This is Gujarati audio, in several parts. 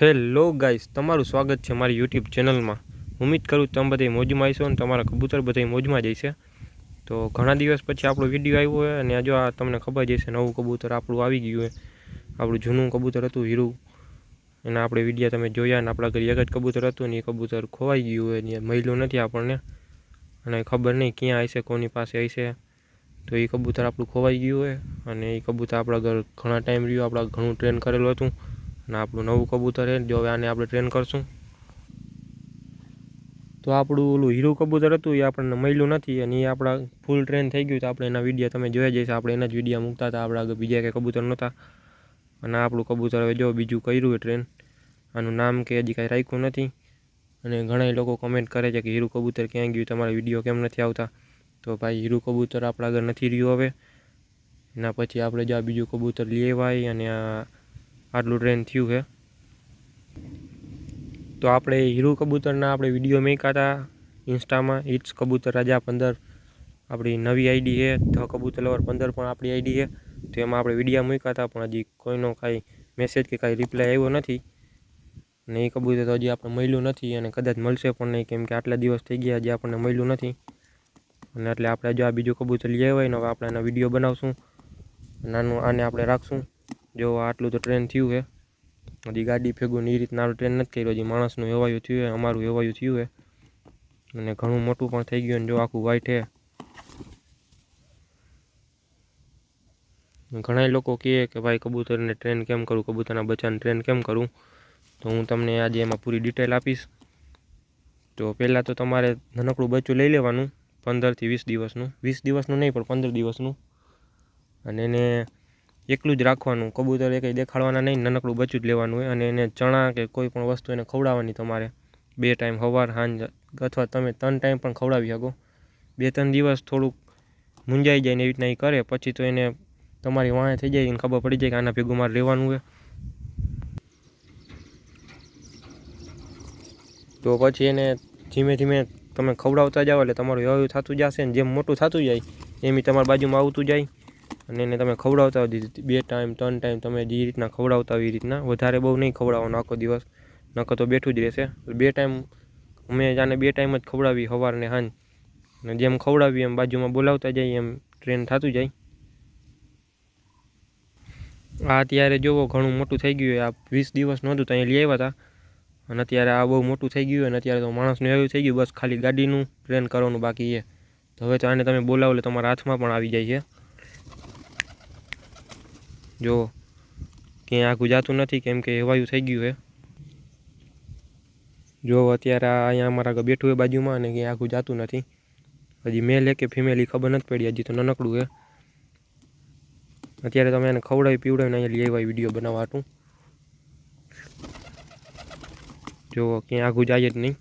હેલો ગાઈસ તમારું સ્વાગત છે મારી યુટ્યુબ ચેનલમાં ઉમ્મીદ કરું તમે બધા મોજમાં આવીશો અને તમારા કબૂતર બધા મોજમાં જ હશે. તો ઘણા દિવસ પછી આપણો વીડિયો આવ્યો હોય અને જો આ તમને ખબર જ હશે, નવું કબૂતર આપણું આવી ગયું હોય. આપણું જૂનું કબૂતર હતું હીરું. એના આપણે વીડિયો તમે જોયા અને આપણા ઘરે એક જ કબૂતર હતું ને એ કબૂતર ખોવાઈ ગયું હોય ને મળ્યું નથી આપણને. અને ખબર નહીં ક્યાં હશે, કોની પાસે હશે. તો એ કબૂતર આપણું ખોવાઈ ગયું હોય અને એ કબૂતર આપણા ઘર ઘણા ટાઈમ રહ્યું, આપણા ઘણું ટ્રેન કરેલું હતું. અને આપણું નવું કબૂતર છે જો હવે આને આપણે ટ્રેન કરશું. તો આપણું ઓલું હીરું કબૂતર હતું, એ આપણને મળ્યું નથી અને એ આપણા ફૂલ ટ્રેન થઈ ગયું. તો આપણે એના વીડિયો તમે જોયા જઈશ આપણે એના જ વિડીયા મૂકતા હતા. આપણા આગળ બીજા કંઈ કબૂતર નહોતા. અને આપણું કબૂતર હવે જો બીજું કર્યું એ ટ્રેન આનું નામ કે હજી કાંઈ રાખ્યું નથી. અને ઘણા લોકો કમેન્ટ કરે છે કે હીરું કબૂતર ક્યાં ગયું? તમારા વીડિયો કેમ નથી આવતા? તો ભાઈ, હીરું કબૂતર આપણા આગળ નથી રહ્યું હવે. એના પછી આપણે જો આ બીજું કબૂતર લેવાય અને આ આટલું ટ્રેન થયું છે. તો આપણે હીરું કબૂતરના આપણે વીડિયો મૂક્યા હતા ઇન્સ્ટામાં ઇટ્સ કબૂતર રાજા પંદર. આપણી નવી આઈડી છે, ધ કબૂતર લવર પંદર પણ આપણી આઈડી છે. તો એમાં આપણે વિડીયા મૂક્યા હતા પણ હજી કોઈનો કાંઈ મેસેજ કે કાંઈ રિપ્લાય આવ્યો નથી. ને એ કબૂતર તો હજી આપણે મળ્યું નથી અને કદાચ મળશે પણ નહીં, કેમ કે આટલા દિવસ થઈ ગયા, હજી આપણને મળ્યું નથી. અને એટલે આપણે જો આ બીજું કબૂતર લઈ આવ્યા ને, હવે આપણે એનો વીડિયો બનાવશું. નાનું આને આપણે રાખશું. જો આટલું તો ટ્રેન થયું છે હજી ગાડી ભેગું એ રીતના ટ્રેન નથી કર્યો, હજી માણસનું હેવાયું થયું છે અમારું હેવાયું થયું છે અને ઘણું મોટું પણ થઈ ગયું ને જો આખું વાઈટ છે ઘણા લોકો કહે કે ભાઈ કબૂતરને ટ્રેન કેમ કરું, કબૂતરના બચ્ચાને ટ્રેન કેમ કરું? તો હું તમને આજે એમાં પૂરી ડિટેલ આપીશ. તો પહેલાં તો તમારે નાનકડું બચ્ચું લઈ લેવાનું પંદરથી વીસ દિવસનું. વીસ દિવસનું નહીં પણ પંદર દિવસનું. અને એને એકલું જ રાખવાનું. કબૂતર એ કંઈ દેખાડવાના નહીં, નાનકડું બચ્ચું જ લેવાનું હોય. અને એને ચણા કે કોઈ પણ વસ્તુ એને ખવડાવવાની તમારે. બે ટાઈમ સવાર સાંજ અથવા તમે ત્રણ ટાઈમ પણ ખવડાવી શકો. બે ત્રણ દિવસ થોડુંક મૂંઝાઈ જાય ને એવી રીતના એ કરે. પછી તો એને તમારી વાંહે થઈ જાય એને ખબર પડી જાય કે આના ભેગું મારે રહેવાનું હોય. તો પછી એને ધીમે ધીમે તમે ખવડાવતા જાઓ એટલે તમારું એવું થતું જશે ને જેમ મોટું થતું જાય એમ તમારી બાજુમાં આવતું જાય. અને એને તમે ખવડાવતા દીધી. બે ટાઈમ, ત્રણ ટાઈમ તમે જે રીતના ખવડાવતા હોય એ રીતના. વધારે બહુ નહીં ખવડાવવાનો આખો દિવસ. નકર તો બેઠું જ રહેશે. બે ટાઈમ, અમે જાને બે ટાઈમ જ ખવડાવી સવારને હાંજ. અને જેમ ખવડાવીએ એમ બાજુમાં બોલાવતા જઈએ, એમ ટ્રેન થતું જાય. આ અત્યારે જોવો, ઘણું મોટું થઈ ગયું આ વીસ દિવસ નહોતું તો અહીંયા લઈ આવ્યા હતા અને અત્યારે આ બહુ મોટું થઈ ગયું અને અત્યારે તો માણસનું એવું થઈ ગયું, બસ ખાલી ગાડીનું ટ્રેન કરવાનું બાકી છે. તો હવે તો આને તમે બોલાવો એટલે તમારા હાથમાં પણ આવી જાય છે. જો ક્યાંય આગું જાતું નથી, કેમ કે હવાયું થઈ ગયું છે. જો અત્યારે અહીંયા અમારા બેઠું હોય બાજુમાં અને ક્યાંય આગું જાતું નથી. હજી મેલ કે ફિમેલી ખબર નથી પડી, હજી તો નાનકડું છે. અત્યારે તમે એને ખવડાવી પીવડાવીને અહીંયા લઈ આવ્યા વીડિયો બનાવવા હતું જો ક્યાંય આઘું જાય જ નહીં.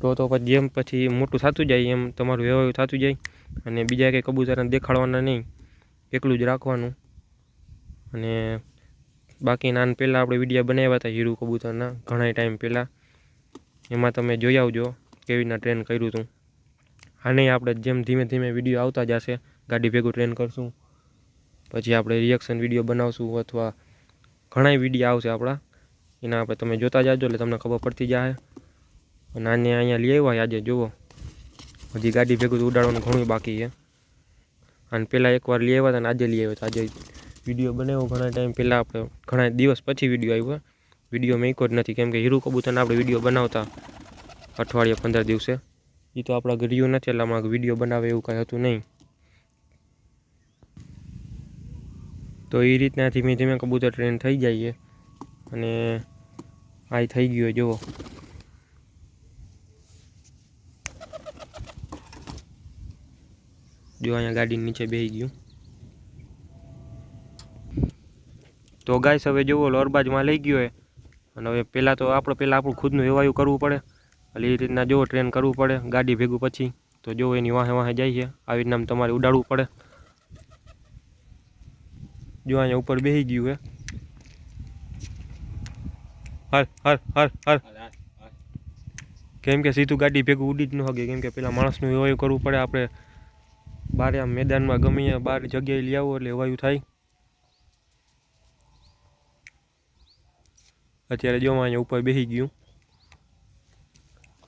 તો તો પછી જેમ પછી મોટું થતું જાય એમ તમારું વ્યવહાર થતું જાય. અને બીજા કંઈ કબૂતરને દેખાડવાના નહીં, એકલું જ રાખવાનું. અને બાકી નાન પહેલાં આપણે વીડિયો બનાવ્યા હતા હીરું કબૂતરના ઘણા ટાઈમ પહેલાં. એમાં તમે જોઈ આવજો કેવી રીતના ટ્રેન કર્યું હતું. આને આપણે જેમ ધીમે ધીમે વીડિયો આવતા જશે, ગાડી ભેગું ટ્રેન કરશું. પછી આપણે રિએક્શન વીડિયો બનાવશું અથવા ઘણા વીડિયો આવશે આપણા. એના આપણે તમે જોતા જાજો એટલે તમને ખબર પડતી જાય અને આને અહીંયા લઈ આવ્યા આજે, જુઓ. હજી ગાડી ભેગું ઉડાડવાનું ઘણું બાકી છે. અને પહેલાં એકવાર લઈ આવ્યા હતા અને આજે લઈ આવ્યા હતા. આજે વીડિયો બનાવ્યો ઘણા ટાઈમ પહેલાં આપણે ઘણા દિવસ પછી વીડિયો આવ્યો વીડિયો મેં જ નથી. કેમ કે હીરું કબૂતરને આપણે વીડિયો બનાવતા અઠવાડિયે પંદર દિવસે. એ તો આપણા ગરિયું નથી એટલે આમાં વીડિયો બનાવે એવું કાંઈ હતું નહીં. તો એ રીતના ધીમે ધીમે કબૂતર ટ્રેન થઈ જાય છે. અને આ થઈ ગયો જુઓ. જો અહીંયા ગાડી નીચે બેસી ગયું. તો ગાઈસ હવે જુઓ લોરબાજમાં લઈ ગયો અને હવે પહેલાં તો આપણે પહેલાં આપણું ખુદનું એવાયું કરવું પડે. એટલે એ રીતના જો ટ્રેન કરવું પડે ગાડી ભેગું પછી. તો જો એની વાહે વાહે જાય છે. આવી રીતના તમારે ઉડાડવું પડે. જો અહીંયા ઉપર બેસી ગયું હે કેમ કે સીધું ગાડી ભેગું ઉડી જ ન શકે કેમ કે પેલા માણસનું એવાયું કરવું પડે. આપણે બારે આમ મેદાનમાં ગમે બાર જગ્યાએ લઈ આવો એટલે વાયુ થાય. અત્યારે જો અહીંયા ઉપર બેસી ગયું.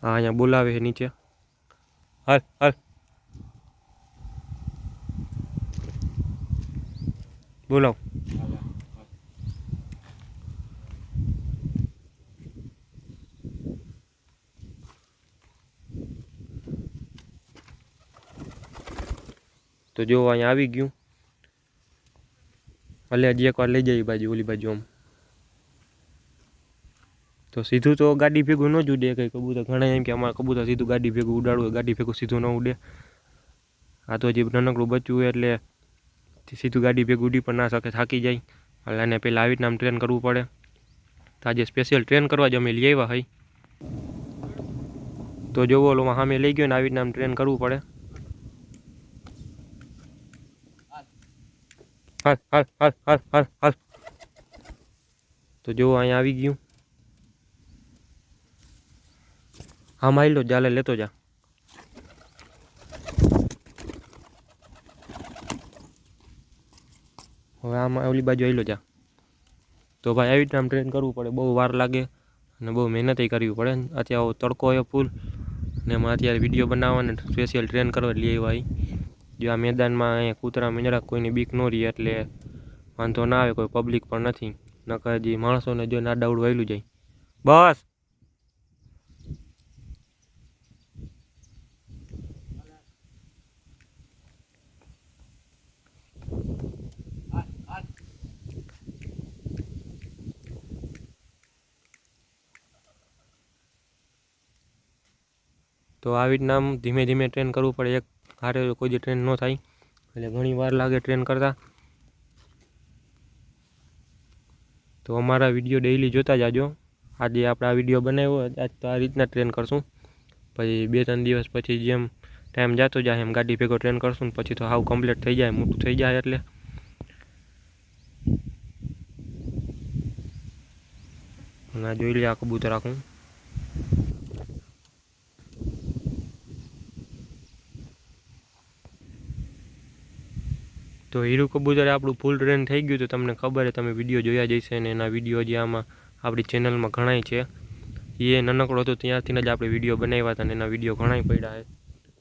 હા અહીંયા બોલાવે છે નીચે. હાલ, હલ. બોલાવ. તો જો અહીંયા આવી ગયું. એટલે હજી એકવાર લઈ જાય એ બાજુ, ઓલી બાજુ આમ. તો સીધું તો ગાડી ભેગું ન જ ઉડે કંઈ કબૂતર. ઘણા એમ કે અમારે કબૂતર સીધું ગાડી ભેગું ઉડાડવું ગાડી ભેગું સીધું ન ઉડે. આ તો હજી નાનકડું બચ્યું હોય એટલે સીધું ગાડી ભેગું ઉડી પણ ના શકે, થાકી જાય. એટલે એને પહેલાં આવી રીતના ટ્રેન કરવું પડે. તો આજે સ્પેશિયલ ટ્રેન કરવા જ અમે લઈ આવ્યા હોય તો જોવો ઓલોમાં સામે લઈ ગયો ને આવી રીતના ટ્રેન કરવું પડે. હાલ હાલ હાલ હાલ હાલ હાલ તો જો અહીંયા આવી ગયું હા મારી લો ચાલે લેતો જા હવે આમાં ઓલી બાજુ આવી લો જા. તો ભાઈ આવી રીતના આમ ટ્રેન કરવું પડે. બહુ વાર લાગે અને બહુ મહેનત કરવી પડે. અત્યારે આવો તડકો હોય ફૂલ ને એમાં અત્યારે વીડિયો બનાવવાને સ્પેશિયલ ટ્રેન કરવા લઈ આવ્યા અહીં જો આ મેદાનમાં અહીંયા કૂતરા મીંડળા કોઈની બીક ન રહી એટલે વાંધો ના આવે, કોઈ પબ્લિક પણ નથી. નકર જે માણસોને જો નાડાઉડ વહેલું જાય. બસ! તો આવી રીતના ધીમે ધીમે ટ્રેન કરવું પડે. એક હારે કોઈ દી ટ્રેન ન થાય. એટલે ઘણી વાર લાગે ટ્રેન કરતાં. તો અમારા વીડિયો ડેઈલી જોતા જાજો. આજે આપણે આ વીડિયો બનાવ્યો આજ તો આ રીતના ટ્રેન કરશું. પછી બે ત્રણ દિવસ પછી જેમ ટાઈમ જતો જાય, એમ ગાડી ભેગો ટ્રેન કરશું ને પછી તો હાવ કમ્પ્લીટ થઈ જાય, મોટું થઈ જાય એટલે. અને આ જોઈ લે આ કબૂતર આખું. તો હીરુ કબૂતર આપણું ફૂલ ટ્રેન થઈ ગયું તો તમને ખબર છે, તમે વીડિયો જોયા જઈશે ને એના વીડિયો જે આમાં આપણી ચેનલમાં ઘણાય છે. એ નાનકડો હતો ત્યાંથી જ આપણે વીડિયો બનાવ્યા હતા ને એના વીડિયો ઘણાય પડ્યા છે.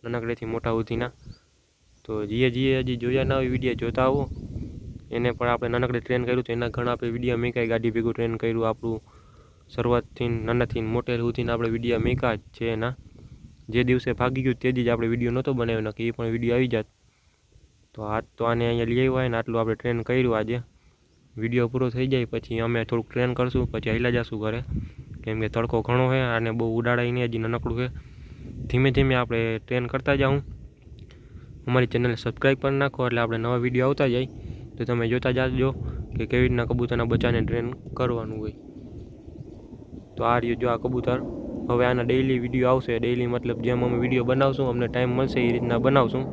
નાનકડેથી મોટા સુધીના તો જીએ જીએ હજી જોયા ના હોય વીડિયો જોતા આવો. એને પણ આપણે નાનકડે ટ્રેન કર્યું તો એના ઘણા આપણે વીડિયો મેકાય. ગાડી ભેગું ટ્રેન કર્યું. આપણું શરૂઆતથી નાનાથી મોટેલ સુધીના આપણે વીડિયો મેકા જ છે એના. જે દિવસે ભાગી ગયું તે જ આપણે વીડિયો નહોતો બનાવ્યો. કે એ પણ વીડિયો આવી જાત. તો આજ તો આને અહીંયા લઈ આવ્યા ને આટલું આપણે ટ્રેન કર્યું આજે. વીડિયો પૂરો થઈ જાય, પછી અમે થોડુંક ટ્રેન કરશું, પછી હાલ્યા જશું ઘરે. કેમ કે તડકો ઘણો છે અને બહુ ઉડાડાઈને હજી નાનકડું છે. ધીમે ધીમે આપણે ટ્રેન કરતા જાઉં. અમારી ચેનલને સબસ્ક્રાઈબ કરી નાખો, એટલે આપણે નવા વીડિયો આવતા જાય. તો તમે જોતા જાજો કે કેવી રીતના કબૂતરના બચ્ચાને ટ્રેન કરવાનું હોય. તો આ રહ્યું જો આ કબૂતર. હવે આના ડેઈલી વીડિયો આવશે. ડેઈલી મતલબ જેમ અમે વીડિયો બનાવશું, અમને ટાઈમ મળશે એ રીતના બનાવશું.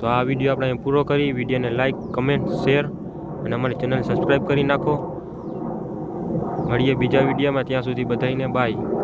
તો આ વીડિયો આપણે અહીં પૂરો કરી. વિડીયોને લાઇક કમેન્ટ શેર અને અમારી ચેનલ સબસ્ક્રાઈબ કરી નાખો. મળીએ બીજા વિડીયોમાં. ત્યાં સુધી બધાને બાય